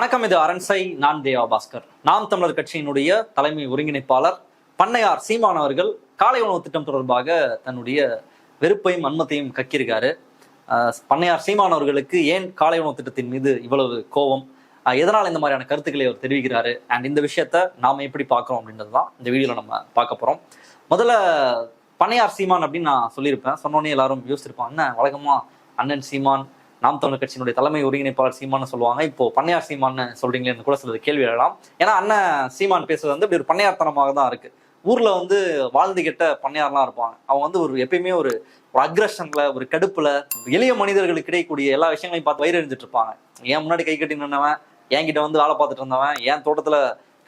வணக்கம் இது அரண்சை நான் தேவா பாஸ்கர். நாம் தமிழர் கட்சியினுடைய தலைமை ஒருங்கிணைப்பாளர் பண்ணையார் சீமான் அவர்கள் காலை உணவு திட்டம் தொடர்பாக தன்னுடைய வெறுப்பையும் அன்மத்தையும் கக்கியிருக்காரு. பண்ணையார் சீமான் அவர்களுக்கு ஏன் காலை உணவு திட்டத்தின் மீது இவ்வளவு கோபம்? எதனால் இந்த மாதிரியான கருத்துக்களை அவர் தெரிவிக்கிறாரு? அண்ட் இந்த விஷயத்த நாம் எப்படி பார்க்கறோம் அப்படின்றது தான் இந்த வீடியோவில் நம்ம பார்க்க போறோம். முதல்ல பண்ணையார் சீமான் அப்படின்னு நான் சொல்லியிருப்பேன். சொன்னோன்னே எல்லாரும் யோசிச்சிருப்பாங்க. என்ன வழக்கமா அண்ணன் சீமான் நாம் தமிழர் கட்சியினுடைய தலைமை ஒருங்கிணைப்பாளர் சீமான்னு சொல்லுவாங்க. இப்போ பண்ணையார் சீமான்னு சொல்றீங்களேன்னு கூட சிலது கேள்வி எழலாம். ஏன்னா அண்ணன் சீமான் பேசுறது வந்து இப்படி ஒரு பண்ணையார்த்தனமாக தான் இருக்கு. ஊர்ல வந்து வாழ்ந்து கெட்ட பண்ணையார்லாம் இருப்பாங்க. அவங்க வந்து ஒரு எப்பயுமே ஒரு ஒரு அக்ரஷன்ல ஒரு கடுப்புல எளிய மனிதர்களுக்கு கிடைக்கக்கூடிய எல்லா விஷயங்களையும் பார்த்து வயிறு இருப்பாங்க. ஏன் முன்னாடி கை கட்டி நின்னவன்? என்கிட்ட வந்து வேலை பார்த்துட்டு இருந்தவன்? என் தோட்டத்துல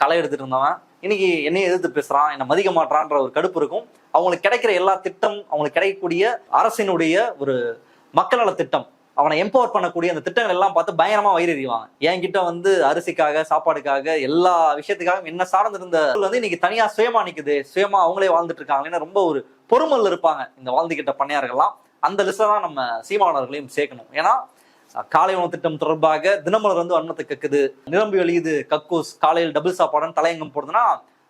களை எடுத்துட்டு இருந்தவன்? இன்னைக்கு என்னைய எதிர்த்து பேசுறான் என்னை மதிக்க மாட்டான்ற ஒரு கடுப்பு இருக்கும். அவங்களுக்கு கிடைக்கிற எல்லா திட்டம் அவங்களுக்கு கிடைக்கக்கூடிய அரசினுடைய ஒரு மக்கள் நல திட்டம் அவனை எம்பவர் பண்ணக்கூடிய அந்த திட்டங்கள் எல்லாம் பார்த்து பயங்கரமா வயிறு எறிவாங்க என்கிட்ட வந்து அரிசிக்காக சாப்பாடுக்காக எல்லா விஷயத்துக்காக என்ன சார்ந்திருந்த வந்து இன்னைக்கு தனியா சுயமா நிக்குது. சுயமா அவங்களே வாழ்ந்துட்டு இருக்காங்களேன்னு ரொம்ப ஒரு பொறுமல் இருப்பாங்க இந்த வாழ்ந்துகிட்ட பண்ணையார்கள்லாம். அந்த லிஸ்ட்ல தான் நம்ம சீமானவர்களையும் சேர்க்கணும். ஏன்னா காலை உணவு திட்டம் தொடர்பாக தினமலர் வந்து வன்மத்தை கக்குது. நிரம்பி வழியுது கக்கூஸ். காலையில் டபுள் சாப்பாடுன்னு தலையங்கம் போடுதுன்னா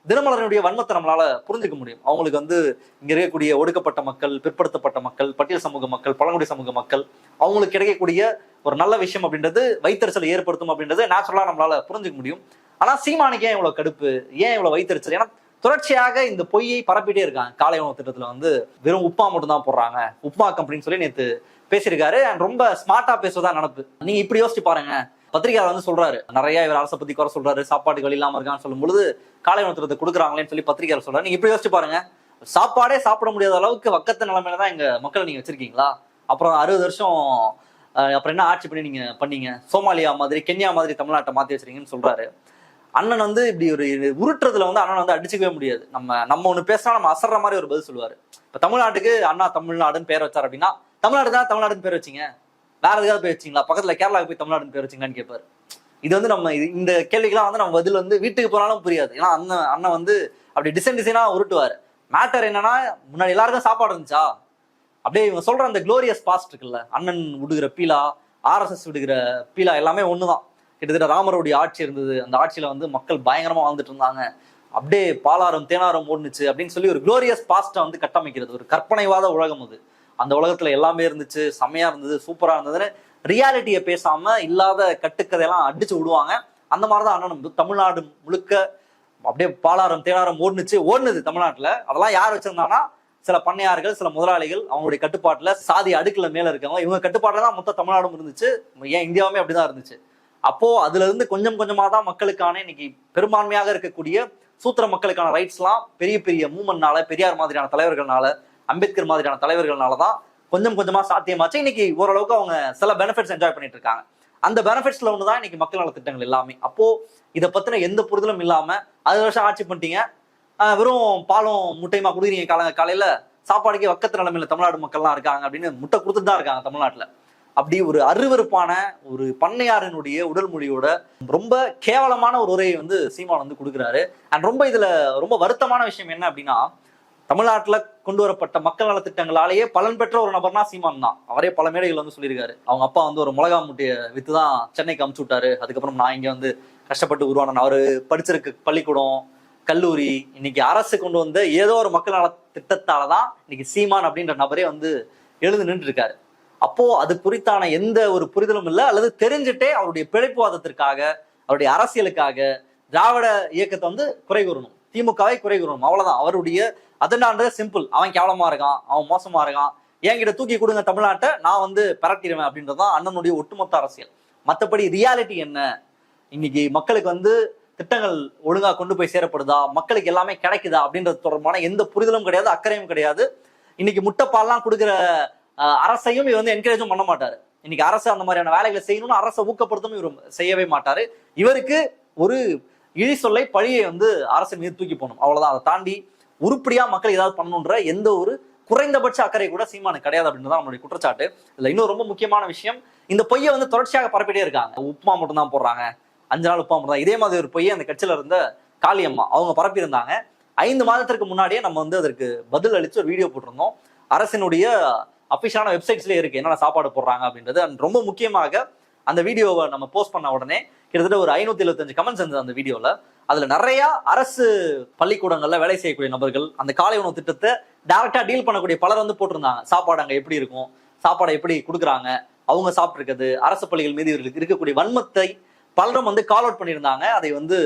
தினமலரனுடைய வன்மத்தை நம்மளால புரிஞ்சுக்க முடியும். அவங்களுக்கு வந்து இங்க இருக்கக்கூடிய ஒடுக்கப்பட்ட மக்கள் பிற்படுத்தப்பட்ட மக்கள் பட்டியல் சமூக மக்கள் பழங்குடி சமூக மக்கள் அவங்களுக்கு கிடைக்கக்கூடிய ஒரு நல்ல விஷயம் அப்படின்றது வைத்தறிச்சலை ஏற்படுத்தும் அப்படின்றது நேச்சுரலா நம்மளால புரிஞ்சுக்க முடியும். ஆனா சீமானுக்கு ஏன் இவ்வளவு கடுப்பு? ஏன் இவ்வளவு வைத்தறிச்சல்? ஏன்னா தொடர்ச்சியாக இந்த பொய்யை பரப்பிட்டே இருக்காங்க. காலை உணவு திட்டத்துல வந்து வெறும் உப்மா மட்டும் தான் போடுறாங்க. உப்மா கம்பெனின்னு சொல்லி நேத்து பேசியிருக்காரு. அண்ட் ரொம்ப ஸ்மார்ட்டா பேசுவதா நினப்பு. நீங்க இப்படி யோசிச்சு பாருங்க. பத்திரிகையாளர் வந்து சொல்றாரு. நிறைய இவர் அரசை பத்தி குறை சொல்றாரு சாப்பாடுகள் இல்லாம இருக்கான்னு சொல்லும் பொழுது காலை உணவு கொடுக்குறாங்களேன்னு சொல்லி பத்திரிகையாளர் சொல்றாரு. நீங்க இப்படி யோசிச்சு பாருங்க. சாப்பாடே சாப்பிட முடியாத அளவுக்கு வக்கத்த நிலைமையில தான் எங்க மக்களை நீங்க வச்சிருக்கீங்களா? அப்புறம் அறுபது வருஷம் அப்புறம் என்ன ஆட்சி பண்ணி நீங்க பண்ணீங்க? சோமாலியா மாதிரி கென்யா மாதிரி தமிழ்நாட்டை மாத்தி வச்சிருக்கீங்கன்னு சொல்றாரு. அண்ணன் வந்து இப்படி ஒரு உருட்டுறதுல வந்து அண்ணன் வந்து அடிச்சுக்கவே முடியாது. நம்ம நம்ம ஒண்ணு பேசினா நம்ம அசர்ற மாதிரி ஒரு பதில் சொல்லுவாரு. இப்ப தமிழ்நாட்டுக்கு அண்ணா தமிழ்நாடுன்னு பேர் வச்சார் அப்படின்னா தமிழ்நாடு தான் தமிழ்நாடுன்னு பேர் வச்சீங்க? வேற எதுக்காவது பேர் வச்சிங்களா பக்கத்துல கேரளாவுக்கு போய் தமிழ்நாடுன்னு பேர் வச்சிங்களான்னு கேட்பாரு. இது வந்து நம்ம இது- இந்த கேள்விக்கெல்லாம் வந்து நம்ம பதில் வந்து வீட்டுக்கு போனாலும் புரியாது. ஏன்னா அண்ணன் அண்ணன் வந்து அப்படி டிசைன் டிசைனா உருட்டுவாரு. மேட்டர் என்னன்னா முன்னாடி எல்லாருக்கும் சாப்பாடு இருந்துச்சா? அப்படியே இவங்க சொல்ற அந்த க்ளோரியஸ் பாஸ்ட் இருக்குல்ல அண்ணன் விடுகிற பீலா ஆர்எஸ்எஸ் விடுகிற பீலா எல்லாமே ஒண்ணுதான். கிட்டத்தட்ட ராமருடைய ஆட்சி இருந்தது. அந்த ஆட்சியில வந்து மக்கள் பயங்கரமா வாழ்ந்துட்டு இருந்தாங்க. அப்படியே பாலாரம் தேனாரம் ஓடுனுச்சு அப்படின்னு சொல்லி ஒரு குளோரியஸ் பாஸ்ட்டை வந்து கட்டமைக்கிறது. ஒரு கற்பனைவாத உலகம் அது. அந்த உலகத்துல எல்லாமே இருந்துச்சு செம்மையா இருந்தது சூப்பரா இருந்ததுன்னு ரியாலிட்டியை பேசாம இல்லாத கட்டுக்கதையெல்லாம் அடிச்சு விடுவாங்க. அந்த மாதிரிதான் அண்ணன் தமிழ்நாடு முழுக்க அப்படியே பாலாரம் தேனாரம் ஓடுனுச்சு ஓடுனது தமிழ்நாட்டுல. அதெல்லாம் யார் வச்சிருந்தாங்கன்னா சில பண்ணையார்கள் சில முதலாளிகள் அவங்களுடைய கட்டுப்பாட்டுல சாதி அடுக்குல மேல இருக்கவங்க இவங்க கட்டுப்பாட்டுல தான் மொத்த தமிழ்நாடும் இருந்துச்சு. ஏன் இந்தியாவுமே அப்படிதான் இருந்துச்சு. அப்போ அதுல இருந்து கொஞ்சம் கொஞ்சமா தான் மக்களுக்கான இன்னைக்கு பெரும்பான்மையாக இருக்கக்கூடிய சூத்திர மக்களுக்கான ரைட்ஸ்லாம் பெரிய பெரிய மூமெண்ட்னால பெரியார் மாதிரியான தலைவர்கள்னால அம்பேத்கர் மாதிரியான தலைவர்களால தான் கொஞ்சம் கொஞ்சமா சாத்தியமாச்சு. இன்னைக்கு ஓரளவுக்கு அவங்க சில பெனிஃபிட்ஸ் என்ஜாய் பண்ணிட்டு இருக்காங்க. அந்த பெனிஃபிட்ஸ்ல ஒன்று தான் இன்னைக்கு மக்கள் நல திட்டங்கள் எல்லாமே. அப்போ இதை பத்தின எந்த புரிதலும் இல்லாம அது வருஷம் ஆட்சி பண்ணிட்டீங்க. வெறும் பாலம் முட்டையுமா குடுக்குறீங்க காலங்க காலையில சாப்பாடுக்கே வக்கத்து நிலைமையில தமிழ்நாடு மக்கள்லாம் இருக்காங்க அப்படின்னு முட்டை கொடுத்துட்டு தான் இருக்காங்க தமிழ்நாட்டுல. அப்படி ஒரு அருவருப்பான ஒரு பண்ணையாரினுடைய உடல் மொழியோட ரொம்ப கேவலமான ஒரு உரையை வந்து சீமான் வந்து கொடுக்குறாரு. அண்ட் ரொம்ப இதுல ரொம்ப வருத்தமான விஷயம் என்ன அப்படின்னா தமிழ்நாட்டில் கொண்டு வரப்பட்ட மக்கள் நல திட்டங்களாலேயே பலன் பெற்ற ஒரு நபர்னா சீமான் தான். அவரே பல மேடைகள் வந்து சொல்லியிருக்காரு. அவங்க அப்பா வந்து ஒரு மிளகா முட்டையை வித்து தான் சென்னைக்கு அமுச்சு விட்டாரு. அதுக்கப்புறம் நான் இங்கே வந்து கஷ்டப்பட்டு உருவான அவர் படிச்சிருக்கு பள்ளிக்கூடம் கல்லூரி இன்னைக்கு அரசு கொண்டு வந்த ஏதோ ஒரு மக்கள் நல திட்டத்தால தான் இன்னைக்கு சீமான் அப்படின்ற நபரே வந்து எழுந்து நின்று இருக்காரு அப்போ அது குறித்தான எந்த ஒரு புரிதலும் இல்லை. அல்லது தெரிஞ்சுட்டே அவருடைய பிழைப்புவாதத்திற்காக அவருடைய அரசியலுக்காக திராவிட இயக்கத்தை வந்து குறை கூறணும். திமுகவை குறை கூறணும். அவ்வளவுதான். அவருடைய அதனான்றது சிம்பிள் அவன் கேவலமா இருக்கான் அவன் மோசமா இருக்கான். என்கிட்ட தூக்கி கொடுங்க தமிழ்நாட்டை நான் வந்து பரட்டிடுவேன் அப்படின்றதான் அண்ணனுடைய ஒட்டுமொத்த அரசியல். மற்றபடி ரியாலிட்டி என்ன? இன்னைக்கு மக்களுக்கு வந்து திட்டங்கள் ஒழுங்கா கொண்டு போய் சேரப்படுதா? மக்களுக்கு எல்லாமே கிடைக்குதா? அப்படின்றது தொடர்பான எந்த புரிதலும் கிடையாது அக்கறையும் கிடையாது. இன்னைக்கு முட்டைப்பால்லாம் கொடுக்குற அரசையும் இவர் வந்து என்கரேஜும் பண்ண மாட்டாரு. இன்னைக்கு அரசு அந்த மாதிரியான வேலைகளை செய்யணும்னு அரசை ஊக்கப்படுத்தவும் இவர் செய்யவே மாட்டாரு. இவருக்கு ஒரு இழி சொல்லை பழியை வந்து அரசு மீது தூக்கி போகணும் அவ்வளவுதான். அதை தாண்டி உருப்படியா மக்கள் ஏதாவது பண்ணணுன்ற எந்த ஒரு குறைந்தபட்ச அக்கறை கூட சீமானுக்கு கிடையாது அப்படின்றதான் நம்மளுடைய குற்றச்சாட்டு. இதுல இன்னும் ரொம்ப முக்கியமான விஷயம் இந்த பொய்யை வந்து தொடர்ச்சியாக பரப்பிட்டே இருக்காங்க. உப்புமா மட்டும் தான் போடுறாங்க. அஞ்சு நாள் உப்புமா மட்டும் தான் இதே மாதிரி ஒரு பொய்யை அந்த கட்சியில இருந்த காளியம்மா அவங்க பரப்பியிருந்தாங்க. ஐந்து மாதத்திற்கு முன்னாடியே நம்ம வந்து அதற்கு பதில் அளித்து ஒரு வீடியோ போட்டிருந்தோம். அரசினுடைய அபிஷியலான வெப்சைட்ஸ்லேயே இருக்கு என்னென்ன சாப்பாடு போடுறாங்க அப்படின்றது. அண்ட் ரொம்ப முக்கியமாக அந்த வீடியோவை நம்ம போஸ்ட் பண்ண உடனே கிட்டத்தட்ட ஒரு ஐநூத்தி எழுபத்தஞ்சு கமெண்ட்ஸ் இருந்தது அந்த வீடியோவில் அதுல நிறைய அரசு பள்ளிக்கூடங்கள்ல வேலை செய்யக்கூடிய நபர்கள் அந்த காலை உணவு திட்டத்தை டைரக்டா டீல் பண்ணக்கூடிய பலர் வந்து போட்டிருந்தாங்க. சாப்பாடு அங்க எப்படி இருக்கும்? சாப்பாடை எப்படி கொடுக்குறாங்க? அவங்க சாப்பிட்டுருக்கிறது அரசு பள்ளிகள் மீது இவர்களுக்கு இருக்கக்கூடிய வன்மத்தை பலரும் வந்து கால் அவுட் பண்ணியிருந்தாங்க. அதை வந்து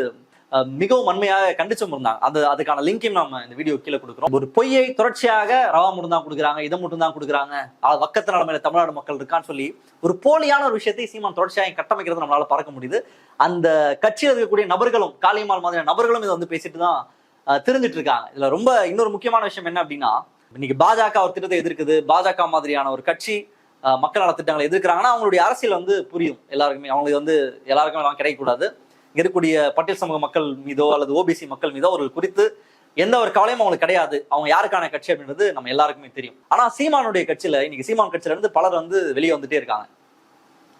மிகவும் வன்மையாக கண்டிச்சும் இருந்தாங்க. அது அதுக்கான லிங்கையும் நம்ம இந்த வீடியோ கீழே கொடுக்குறோம். ஒரு பொய்யை தொடர்ச்சியாக ரவா மட்டும் தான் கொடுக்குறாங்க இதை மட்டும் தான் கொடுக்குறாங்க. அது வக்கத்து நிலைமையில தமிழ்நாடு மக்கள் இருக்கான்னு சொல்லி ஒரு போலியான ஒரு விஷயத்தை சீமான் தொடர்ச்சியாக கட்டமைக்கிறது நம்மளால பார்க்க முடியுது. அந்த கட்சியில் இருக்கக்கூடிய நபர்களும் காளியம்மாள் மாதிரியான நபர்களும் இதை வந்து பேசிட்டு தான் அஹ், தெரிஞ்சிட்டு இருக்காங்க. இதுல ரொம்ப இன்னொரு முக்கியமான விஷயம் என்ன அப்படின்னா இன்னைக்கு பாஜக ஒரு திட்டத்தை எதிர்க்குது. பாஜக மாதிரியான ஒரு கட்சி மக்கள் நல திட்டங்களை எதிர்க்கிறாங்கன்னா அவங்களுடைய அரசியல் வந்து புரியும். எல்லாருக்குமே அவங்களுக்கு வந்து எல்லாருக்குமே எல்லாம் கிடைக்கக்கூடாது. இருக்கக்கூடிய பட்டியல் சமூக மக்கள் மீதோ அல்லது ஓபிசி மக்கள் மீதோ அவர்கள் குறித்து எந்த ஒரு கவலையும் அவங்களுக்கு கிடையாது. அவங்க யாருக்கான கட்சி அப்படின்றது நம்ம எல்லாருக்குமே தெரியும். ஆனா சீமானுடைய கட்சியில இன்னைக்கு சீமான் கட்சியில இருந்து பலர் வந்து வெளியே வந்துட்டே இருக்காங்க.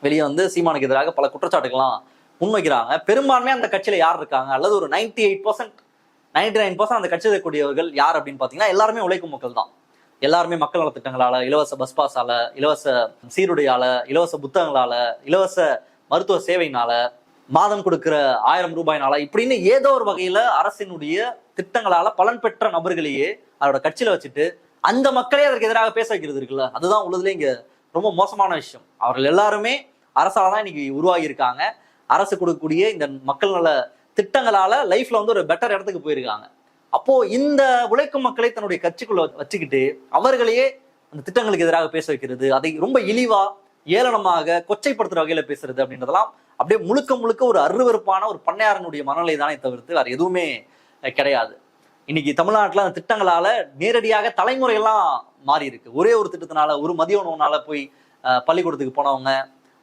வெளியே வந்து சீமானுக்கு எதிராக பல குற்றச்சாட்டுகள்லாம் முன்வைக்கிறாங்க. பெரும்பான்மையா அந்த கட்சியில யார் இருக்காங்க? அல்லது ஒரு ninety eight percent ninety nine percent அந்த கட்சியில் இருக்கக்கூடியவர்கள் யார் அப்படின்னு பாத்தீங்கன்னா எல்லாருமே உழைக்கும் மக்கள் தான். எல்லாருமே மக்கள் நலத்திட்டங்களால இலவச பஸ் பாஸால இலவச சீருடையால இலவச புத்தகங்களால இலவச மருத்துவ சேவையினால மாதம் கொடுக்கிற ஆயிரம் ரூபாயினால இப்படின்னு ஏதோ ஒரு வகையில அரசினுடைய திட்டங்களால பலன் பெற்ற நபர்களையே அதோட கட்சியில வச்சுட்டு அந்த மக்களே அதற்கு எதிராக பேச வைக்கிறது இருக்குல்ல? அதுதான் உள்ளதுல இங்க ரொம்ப மோசமான விஷயம். அவர்கள் எல்லாருமே அரசால தான் இன்னைக்கு உருவாகி இருக்காங்க அரசு கொடுக்கக்கூடிய இந்த மக்கள் நல திட்டங்களால லைஃப்ல வந்து ஒரு பெட்டர் இடத்துக்கு போயிருக்காங்க. அப்போ இந்த உழைக்கும் மக்களை தன்னுடைய கட்சிக்குள்ள வச்சுக்கிட்டு அவர்களையே அந்த திட்டங்களுக்கு எதிராக பேச வைக்கிறது அதை ரொம்ப இழிவா ஏளனமாக கொச்சைப்படுத்துற வகையில பேசுறது அப்படின்றதெல்லாம் அப்படியே முழுக்க முழுக்க ஒரு அருவருப்பான ஒரு பண்ணையாரனுடைய மனநிலை தானே தவிர்த்து வேறு எதுவுமே கிடையாது. இன்னைக்கு தமிழ்நாட்டுல அந்த திட்டங்களால நேரடியாக தலைமுறையெல்லாம் மாறி இருக்கு ஒரே ஒரு திட்டத்தினால ஒரு மதிய உணவுனால போய் அஹ், பள்ளிக்கூடத்துக்கு போனவங்க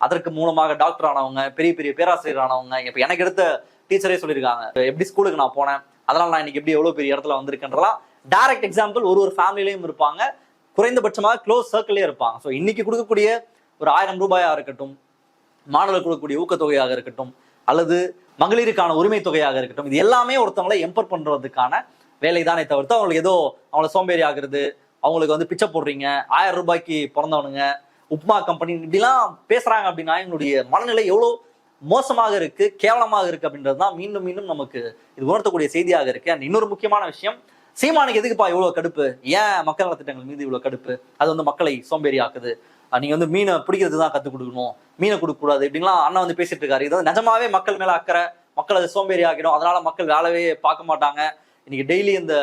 அதற்கு மூலமாக டாக்டர் ஆனவங்க பெரிய பெரிய பேராசிரியர் ஆனவங்க இப்போ எனக்கு எடுத்த டீச்சரே சொல்லியிருக்காங்க. எப்படி ஸ்கூலுக்கு நான் போனேன் அதனால நான் இன்னைக்கு எப்படி எவ்வளவு பெரிய இடத்துல வந்திருக்கேன்றலாம் டைரக்ட் எக்ஸாம்பிள் ஒரு ஒரு ஃபேமிலிலையும் இருப்பாங்க. குறைந்தபட்சமாக க்ளோஸ் சர்க்கிளே இருப்பாங்க. ஸோ இன்னைக்கு கொடுக்கக்கூடிய ஒரு ஆயிரம் ரூபாயா இருக்கட்டும் மாணவர்கள் கொடுக்கக்கூடிய ஊக்கத்தொகையாக இருக்கட்டும் அல்லது மகளிருக்கான உரிமை தொகையாக இருக்கட்டும் இது எல்லாமே ஒருத்தவங்களை எம்பர் பண்றதுக்கான வேலை தானே தவிர்த்து அவங்களுக்கு ஏதோ அவங்கள சோம்பேறி ஆகுறது அவங்களுக்கு வந்து பிச்சை போடுறீங்க ஆயிரம் ரூபாய்க்கு பிறந்தவனுங்க உப்மா கம்பெனி இப்படிலாம் பேசுறாங்க அப்படின்னா எங்களுடைய மனநிலை எவ்வளோ மோசமாக இருக்கு கேவலமாக இருக்கு அப்படின்றது தான் மீண்டும் மீண்டும் நமக்கு இது உணர்த்தக்கூடிய செய்தியாக இருக்கு. அண்ட் இன்னொரு முக்கியமான விஷயம் சீமானுக்கு எதுக்குப்பா இவ்வளோ கடுப்பு? ஏன் மக்கள் நலத்திட்டங்கள் மீது இவ்வளோ கடுப்பு? அது வந்து மக்களை சோம்பேறி ஆக்குது நீங்க வந்து மீனை பிடிக்கிறது தான் கற்றுக் கொடுக்கணும். மீனை கொடுக்க கூடாது இப்படின்லாம் அண்ணா வந்து பேசிட்டு இருக்காரு. இது வந்து நிஜமாவே மக்கள் மேல அக்கறை மக்கள் அது சோம்பேறி ஆக்கிடும் அதனால மக்கள் வேலையே பார்க்க மாட்டாங்க. இன்னைக்கு டெய்லி இந்த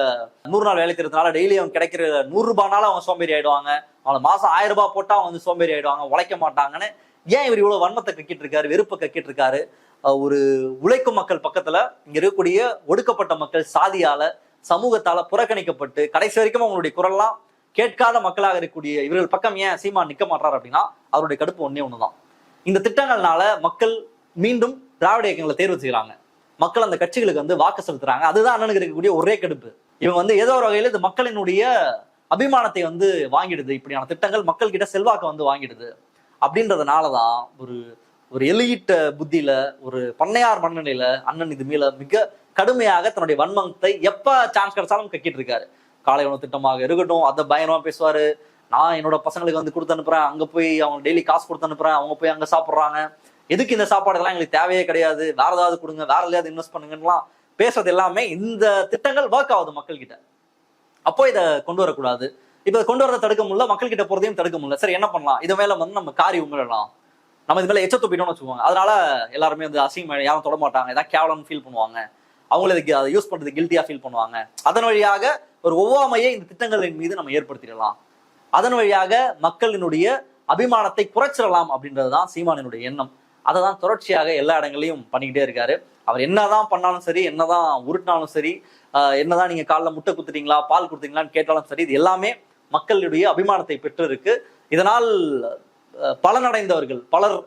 நூறு நாள் வேலை திறத்தினால டெய்லி அவங்க கிடைக்கிற நூறு ரூபாய்னால அவங்க சோம்பேறி ஆயிடுவாங்க. அவங்க மாசம் ஆயிரம் ரூபாய் போட்டா அவங்க வந்து சோம்பேறி ஆயிடுவாங்க உழைக்க மாட்டாங்கன்னு ஏன் இவர் இவ்வளவு வன்மத்தை கக்கிட்டு இருக்காரு வெறுப்பை கக்கிட்டு இருக்காரு? ஒரு உழைக்கும் மக்கள் பக்கத்துல இங்க இருக்கக்கூடிய ஒடுக்கப்பட்ட மக்கள் சாதியால சமூகத்தால புறக்கணிக்கப்பட்டு கடைசி வரைக்கும் அவங்களுடைய குரல்லாம் கேட்காத மக்களாக இருக்கக்கூடிய இவர்கள் பக்கம் ஏன் சீமான் நிக்க மாட்டார் அப்படின்னா அவருடைய கடுப்பு ஒன்னே ஒண்ணுதான். இந்த திட்டங்கள்னால மக்கள் மீண்டும் திராவிட இயக்கங்களை தேர்வு செய்யறாங்க. மக்கள் அந்த கட்சிகளுக்கு வந்து வாக்கு செலுத்துறாங்க. அதுதான் அண்ணனுக்கு இருக்கக்கூடிய ஒரே கடுப்பு. இவன் வந்து ஏதோ ஒரு வகையில இது மக்களினுடைய அபிமானத்தை வந்து வாங்கிடுது. இப்படியான திட்டங்கள் மக்கள் கிட்ட செல்வாக்கை வந்து வாங்கிடுது. அப்படின்றதுனாலதான் ஒரு ஒரு எலியிட்ட புத்தியில ஒரு பண்ணையார் மனநிலையில அண்ணன் இது மேல மிக கடுமையாக தன்னுடைய வன்மத்தை எப்ப சான்ஸ் கிடைச்சாலும் கக்கிட்டு இருக்காரு. காலை உணவு திட்டமாக இருக்கட்டும் அதை பயங்கரமா பேசுவாரு. நான் என்னோட பசங்களுக்கு வந்து கொடுத்து அனுப்புறேன். அங்க போய் அவங்க டெய்லி காசு கொடுத்து அனுப்புறேன். அவங்க போய் அங்க சாப்பிடுறாங்க. எதுக்கு இந்த சாப்பாடுலாம் எங்களுக்கு தேவையே கிடையாது. வேற ஏதாவது கொடுங்க. வேற ஏதாவது இன்வெஸ்ட் பண்ணுங்கலாம் பேசுறது எல்லாமே இந்த திட்டங்கள் ஒர்க் ஆகுது மக்கள் கிட்ட அப்போ இதை கொண்டு வரக்கூடாது. இப்ப கொண்டு வரதை தடுக்க முடியல. மக்கள் கிட்ட போறதையும் தடுக்க முடியல. சரி என்ன பண்ணலாம்? இது மேல வந்து நம்ம காரி உங்களலாம் நம்ம இது மேல எச்ச துப்பிட்டோம்னு வச்சுக்கோங்க. அதனால எல்லாருமே வந்து அசிங்கம் யாரும் தொட மாட்டாங்க. ஏதாவது கேவலம் ஃபீல் பண்ணுவாங்க. அவங்களுக்கு அதை யூஸ் பண்றது கில்ட்டியா ஃபீல் பண்ணுவாங்க. அதன் வழியாக ஒரு ஒவ்வாமையை இந்த திட்டங்களின் மீது நம்ம ஏற்படுத்திடலாம். அதன் வழியாக மக்களினுடைய அபிமானத்தை குறைச்சிடலாம் அப்படின்றதுதான் சீமானினுடைய எண்ணம். அதை தான் தொடர்ச்சியாக எல்லா இடங்களையும் பண்ணிக்கிட்டே இருக்காரு. அவர் என்னதான் பண்ணாலும் சரி என்னதான் உருட்டினாலும் சரி ஆஹ் என்னதான் நீங்க காலில் முட்டை குத்துட்டீங்களா பால் கொடுத்தீங்களான்னு கேட்டாலும் சரி இது எல்லாமே மக்களுடைய அபிமானத்தை பெற்று இருக்கு இதனால் பலனடைந்தவர்கள் பலர்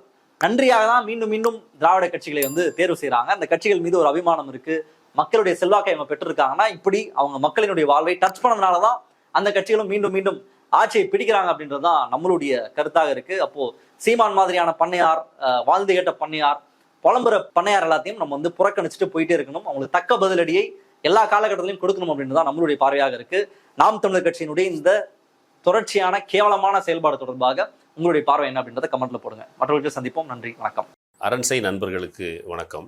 நன்றியாக தான் மீண்டும் மீண்டும் திராவிட கட்சிகளை வந்து தேர்வு செய்கிறாங்க அந்த கட்சிகள் மீது ஒரு அபிமானம் இருக்கு. மக்களுடைய செல்வாக்கை அவங்க பெற்றிருக்காங்கன்னா இப்படி அவங்க மக்களினுடைய வாழ்வை டச் பண்ணதுனால தான் அந்த கட்சிகளும் மீண்டும் மீண்டும் ஆட்சியை பிடிக்கிறாங்க அப்படின்றது தான் நம்மளுடைய கருத்தாக இருக்கு. அப்போ சீமான் மாதிரியான பண்ணையார் அஹ், வாழ்ந்து கேட்ட பண்ணையார் புலம்புற பண்ணையார் எல்லாத்தையும் நம்ம வந்து புறக்கணிச்சுட்டு போயிட்டே இருக்கணும். அவங்களுக்கு தக்க பதிலடியை எல்லா காலகட்டத்திலையும் கொடுக்கணும் அப்படின்னு தான் நம்மளுடைய பார்வையாக இருக்கு. நாம் தமிழர் கட்சியினுடைய இந்த தொடர்ச்சியான கேவலமான செயல்பாடு தொடர்பாக உங்களுடைய பார்வை என்ன அப்படின்றத கமெண்ட்ல போடுங்க. மற்றவர்களுக்கு சந்திப்போம். நன்றி. வணக்கம். அரண்சை நண்பர்களுக்கு வணக்கம்.